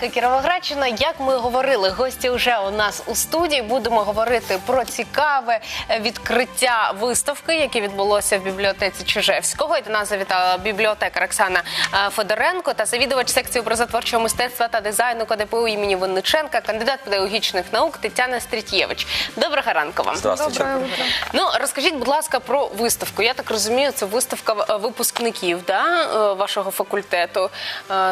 ранки Кіровоградщина. Як ми говорили, гості вже у нас у студії. Будемо говорити про цікаве відкриття виставки, яке відбулося в бібліотеці Чижевського. І до нас завітала бібліотекар Оксана е, Федоренко та завідувач секції образотворчого мистецтва та дизайну КДПУ імені Винниченка, кандидат педагогічних наук Тетяна Стрітєвич. Доброго ранку вам. Здравствуйте. Ну розкажіть, будь ласка, про виставку. Я так розумію, це виставка е, випускників да, е, вашого факультету.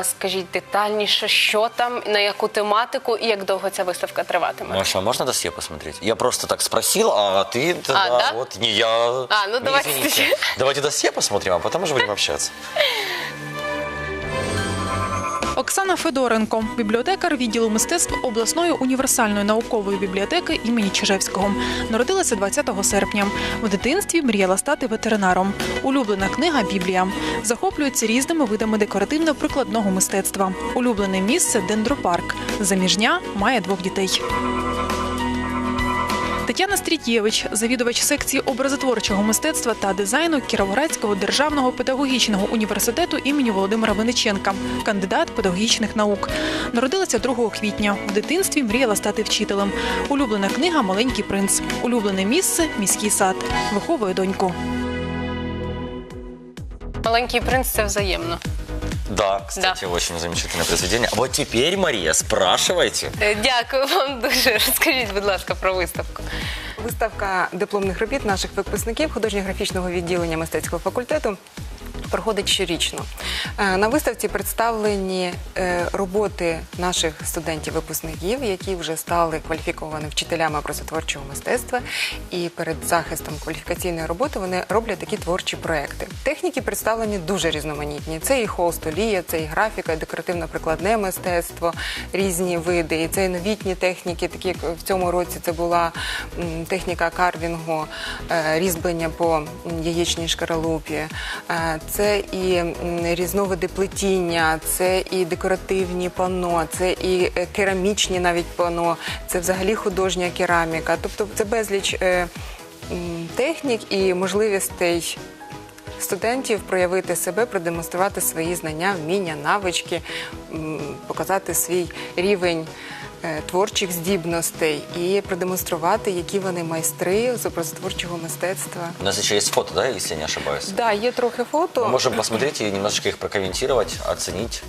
Скажіть детальніше, що там, на яку тематику і як довго ця виставка триватиме. Маша, можно досье посмотреть? Я просто так спросил, а ты тогда да? вот не я. А, ну не давайте извините. Давайте досье посмотрим, а потом уже будем общаться. Оксана Федоренко, бібліотекар відділу мистецтв обласної універсальної наукової бібліотеки імені Чижевського. Народилася 20 серпня. В дитинстві мріяла стати ветеринаром. Улюблена книга Біблія. Захоплюється різними видами декоративно-прикладного мистецтва. Улюблене місце дендропарк. Заміжня має двох дітей. Тетяна Стрітєвич, завідувач секції образотворчого мистецтва та дизайну Кіровоградського державного педагогічного університету імені Володимира Винниченка, кандидат педагогічних наук. Народилася 2 квітня. В дитинстві мріяла стати вчителем. Улюблена книга Маленький принц. Улюблене місце міський сад. Виховує доньку. Маленький принц це взаємно. Да, кстати, очень замечательное произведение. Вот теперь, Мария, спрашивайте. Е, Дякую вам дуже. Розкажіть, будь ласка, про виставку. Виставка дипломних робіт наших випускників художньо-графічного відділення мистецького факультету проходить щорічно. Е, На виставці представлені е, роботи наших студентів-випускників, які вже стали кваліфікованими вчителями образотворчого мистецтва. І перед захистом кваліфікаційної роботи вони роблять такі творчі проекти. Техніки представлені дуже різноманітні. Це і холстолія, це і графіка, і декоративно-прикладне мистецтво, різні види. І це і новітні техніки, такі як в цьому році це була техніка карвінгу, е, різьблення по яєчній шкаралупі. Це і різновиди плетіння, це і декоративні пано, це і е, керамічні навіть пано, це взагалі художня кераміка. Тобто це безліч е, технік і можливостей студентів проявити себе, продемонструвати свої знання, вміння, навички, показати свій рівень. Е, Творчих здібностей і продемонструвати, які вони майстри з образотворчого мистецтва. У нас еще есть фото, да, если я не ошибаюсь? Да, є трохи фото. Мы можем посмотреть и немножечко их прокомментировать, оценить.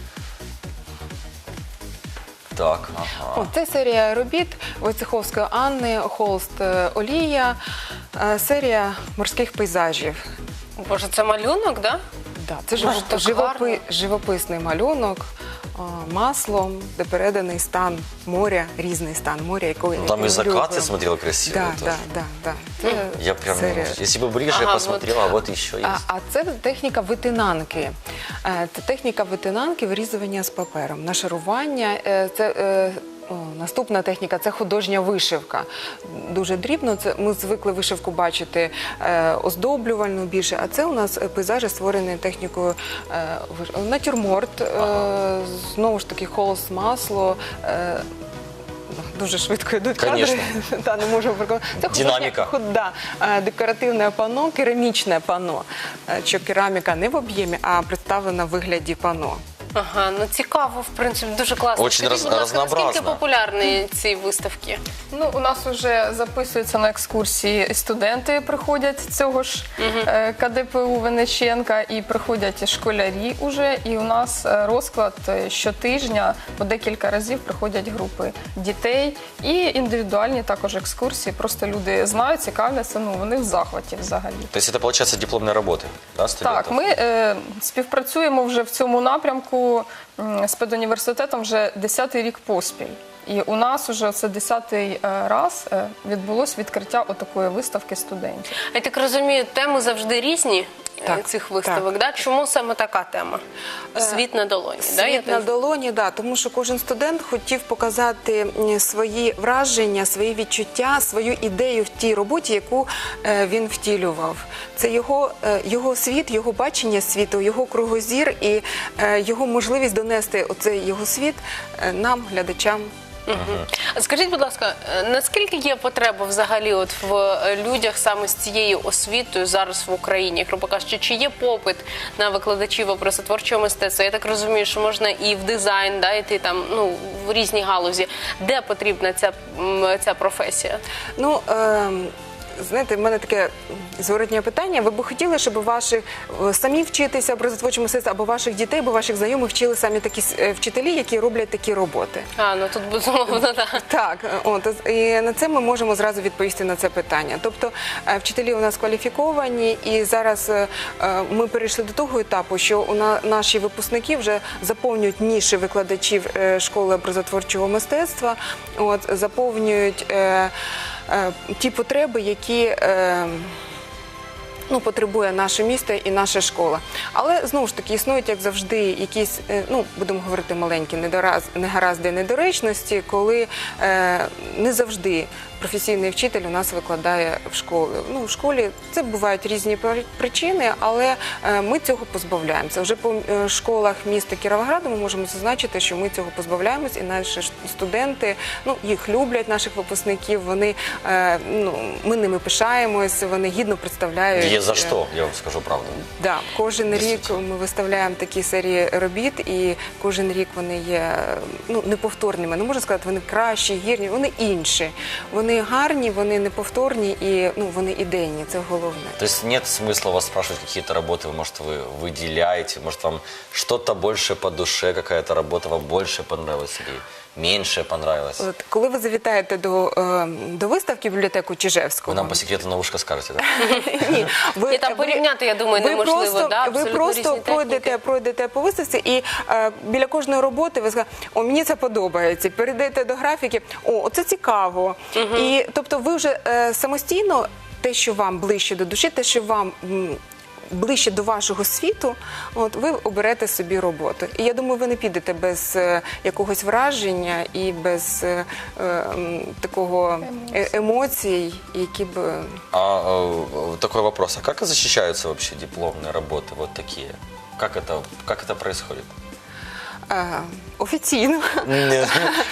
Так, ага. О, це серія робіт Войцеховської Анни, Холст е, Олія, е, серія морських пейзажів. Боже, це малюнок, да? Да, це ж Боже, так живопи- живописний малюнок маслом, де переданий стан моря, різний стан моря, якого я там и закати закат, я любимо. смотрел, Да, да, да, да. Це Я прям, серія. если бы ближе Ага, посмотрела, а вот еще есть. А, а це техніка витинанки. Е, Це техніка витинанки вирізування з папером, нашарування. Е, Це е, наступна техніка це художня вишивка. Дуже дрібно. Це ми звикли вишивку бачити е, оздоблювальну більше. А це у нас пейзажі створені технікою е, натюрморт, е, знову ж таки холст масло. е, Дуже швидко йдуть кадри. Та, не можу. Це художня- Динаміка. худ- да, е, декоративне пано, керамічне пано. Е, Що кераміка не в об'ємі, а представлена в вигляді пано. Ага, ну цікаво, в принципі, дуже класно. Очень Скажіть, раз- будь ласка, наскільки разнообразно. популярні ці виставки? Ну, у нас вже записуються на екскурсії студенти приходять цього ж е, КДПУ Венеченка і приходять і школярі уже. І у нас е, розклад е, щотижня по декілька разів приходять групи дітей і індивідуальні також екскурсії. Просто люди знають, цікавляться. Ну вони в захваті взагалі. То есть это, получается, дипломные работы, да, студентов? Так, ми е, співпрацюємо вже в цьому напрямку м, з педуніверситетом вже 10-й рік поспіль. І у нас уже це 10-й е, раз е, відбулось відкриття отакої виставки студентів. А Я так розумію, теми завжди різні Так, цих виставок. Да? Чому саме така тема? Світ на долоні. да? Світ на так- долоні, да, тому що кожен студент хотів показати свої враження, свої відчуття, свою ідею в тій роботі, яку е, він втілював. Це його, е, його світ, його бачення світу, його кругозір і е, його можливість донести оцей його світ е, нам, глядачам. Скажіть, будь ласка, е, наскільки є потреба взагалі от в е, людях саме з цією освітою зараз в Україні? Грубо кажучи, чи є попит на викладачів образотворчого мистецтва? Я так розумію, що можна і в дизайн, да, йти там ну в різні галузі. Де потрібна ця, ця професія? Ну, ем, знаєте, в мене таке зворотнє питання. Ви б хотіли, щоб ваші е, самі вчитися образотворчому мистецтву, або ваших дітей, або ваших знайомих вчили самі такі е, вчителі, які роблять такі роботи? А ну тут безумовно так. Так, от і на це ми можемо зразу відповісти на це питання. Тобто е, вчителі у нас кваліфіковані, і зараз ми перейшли до того етапу, що у на наші випускники вже заповнюють ніші викладачів школи образотворчого мистецтва, от заповнюють ті потреби, які. е, ну, потребує наше місто і наша школа. Але знову ж таки існують, як завжди, якісь, е, ну будемо говорити, маленькі недораз, негаразди, недоречності, коли е, не завжди професійний вчитель у нас викладає в школі. Ну, в школі це бувають різні при- причини, але е, ми цього позбавляємося. Вже по е, школах міста Кіровограду ми можемо зазначити, що ми цього позбавляємось, і наші студенти ну, їх люблять, наших випускників. Вони е, ну, ми ними пишаємось, вони гідно представляють. Є за що, я вам скажу правду. Да, кожен рік ми виставляємо такі серії робіт, і кожен рік вони є ну неповторними. Не можна сказати, вони кращі, гірні, вони інші. Вони гарні, вони неповторні і ну вони ідейні. Це головне. То есть нет смысла вас спрашивать какие-то работы, может, вы выделяете, может, вам что-то больше по душе, какая-то работа вам больше понравилась или меньше понравилась? От коли ви завітаєте до, е, до виставки в бібліотеку Вы Чижевського, нам по секрету на ушко скажете, да? Ні, ви, І там порівняти, я думаю, ви неможливо, Просто, да, ви абсолютно просто різні пройдете, техніки. пройдете по виставці, і е, біля кожної роботи ви скажете, о, мені це подобається. Перейдете до графіки, о, це цікаво. І тобто, ви вже е, самостійно те, що вам ближче до душі, те, що вам. м, Ближче до вашого світу, от ви оберете собі роботу. І я думаю, ви не підете без е, якогось враження і без е, е, м, такого е, емоцій, які б е, А э, такой вопрос, а как защищаются вообще дипломные работы вот такие? Как это, как это происходит? Е, офіційно.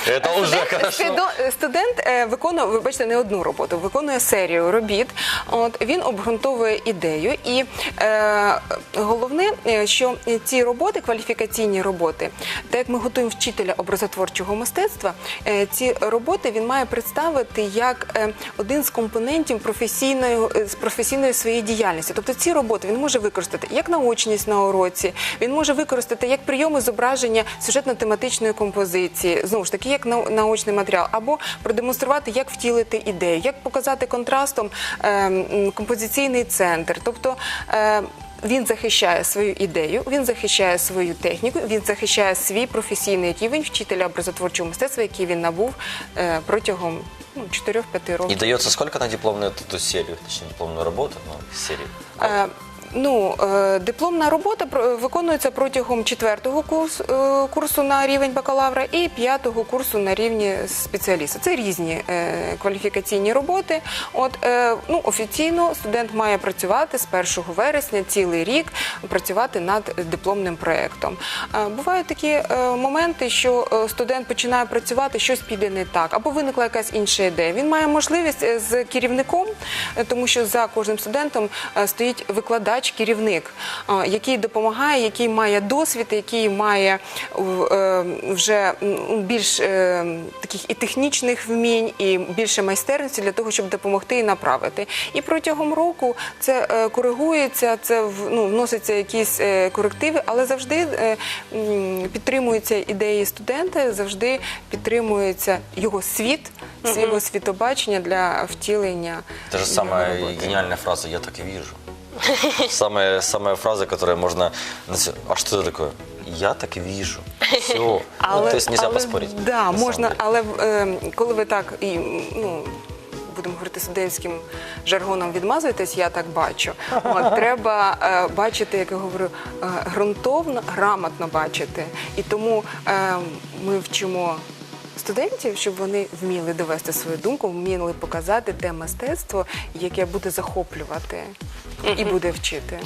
Это уже хорошо. Студент, е, виконує, ви бачите, не одну роботу, виконує серію робіт. От він обґрунтовує ідею, і е, головне, е, що ці роботи, кваліфікаційні роботи, так як ми готуємо вчителя образотворчого мистецтва, е, ці роботи він має представити як е, один з компонентів професійної з професійної своєї діяльності. Тобто ці роботи він може використати як наочність на уроці, він може використати як прийоми зображення сюжетно-тематичної композиції, знову ж таки, як наочний матеріал, або продемонструвати, як втілити ідею, як показати контрастом е, композиційний центр. Тобто е, він захищає свою ідею, він захищає свою техніку, він захищає свій професійний рівень вчителя образотворчого мистецтва, який він набув е, протягом ну, 4-5 років. И дается сколько на дипломную эту, эту серию, точнее дипломную работу, ну, серию? Е, Ну, е, дипломна робота виконується протягом четвертого курсу, е, курсу на рівень бакалавра і п'ятого курсу на рівні спеціаліста. Це різні е, кваліфікаційні роботи. От ну офіційно студент має працювати з 1 вересня цілий рік працювати над дипломним проєктом. Бувають такі моменти, що студент починає працювати, щось піде не так, або виникла якась інша ідея. Він має можливість з керівником, тому що за кожним студентом стоїть викладач, керівник, е, який допомагає, який має досвід, який має е, вже більш е, таких і технічних вмінь, і більше майстерності для того, щоб допомогти і направити. І протягом року це коригується, це ну, вносяться якісь корективи, але завжди підтримуються ідеї студента, завжди підтримується його світ, його світобачення для втілення. Його самая роботи. гениальная фраза «я так и вижу». Самая, самая фраза, которая можно... А что это такое? Я так вижу. Все. ну, то есть нельзя але, поспорить. Да, на самом можна, деле. але е, коли ви так і ну. Будемо говорити студентським жаргоном відмазуєтесь, я так бачу. От, треба е, бачити, як я говорю, е, ґрунтовно, грамотно бачити. І тому е, ми вчимо студентів, щоб вони вміли довести свою думку, вміли показати те мистецтво, яке буде захоплювати і буде вчити.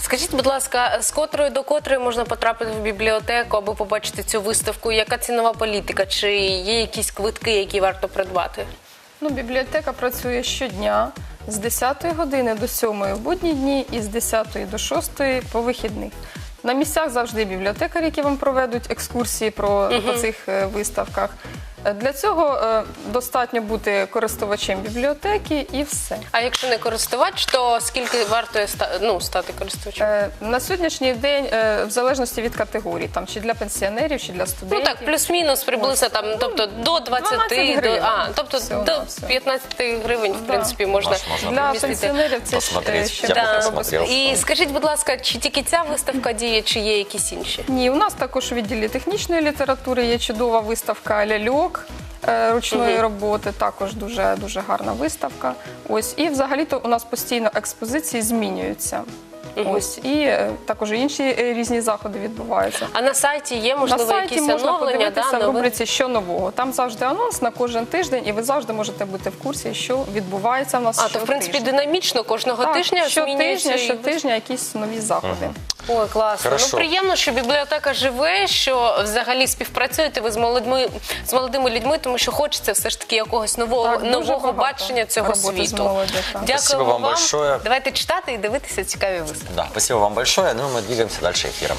Скажіть, будь ласка, з котрої до котрої можна потрапити в бібліотеку, аби побачити цю виставку? Яка цінова політика? Чи є якісь квитки, які варто придбати? Ну, бібліотека працює щодня з 10 години до 7 в будні дні і з 10 до 6 по вихідних. На місцях завжди бібліотекарі, які вам проведуть екскурсії про по цих е, виставках. Для цього е, достатньо бути користувачем бібліотеки і все. А якщо не користувач, то скільки варто ста- ну, стати користувачем? Е, На сьогоднішній день, е, в залежності від категорії, там чи для пенсіонерів, чи для Ну студентів. так, плюс-мінус приблизно там, тобто до 20, 12 до, гривень. а, тобто Всього до на 15 гривень, в принципі, можна. Маш, можна Для пенсіонерів це Посмотреть. е, ще Я посмотрел. І скажіть, будь ласка, чи тільки ця виставка діє, чи є якісь інші? Ні, у нас також у відділі технічної літератури є чудова виставка ляльок. Е, Ручної роботи також дуже дуже гарна виставка. Ось і взагалі-то у нас постійно експозиції змінюються. Ось і е, також інші е, різні заходи відбуваються. А на сайті є можливо На сайті якісь можна подивитися да, в рубриці що нового. Там завжди анонс на кожен тиждень, і ви завжди можете бути в курсі, що відбувається в нас. А, то в принципі динамічно кожного Так, тижня змінюється. щотижня, і- щотижня якісь нові заходи. Ой, класно. Хорошо. Ну приємно, що бібліотека живе, що взагалі співпрацюєте ви з молодими з молодими людьми, тому що хочеться все ж таки якогось нового Так, нового бачення цього світу. Дякую Спасибо вам большое. Давайте читати і дивитися цікаві виставки. Да, спасибо вам большое. Ну, ми двигаємося далі эфиром.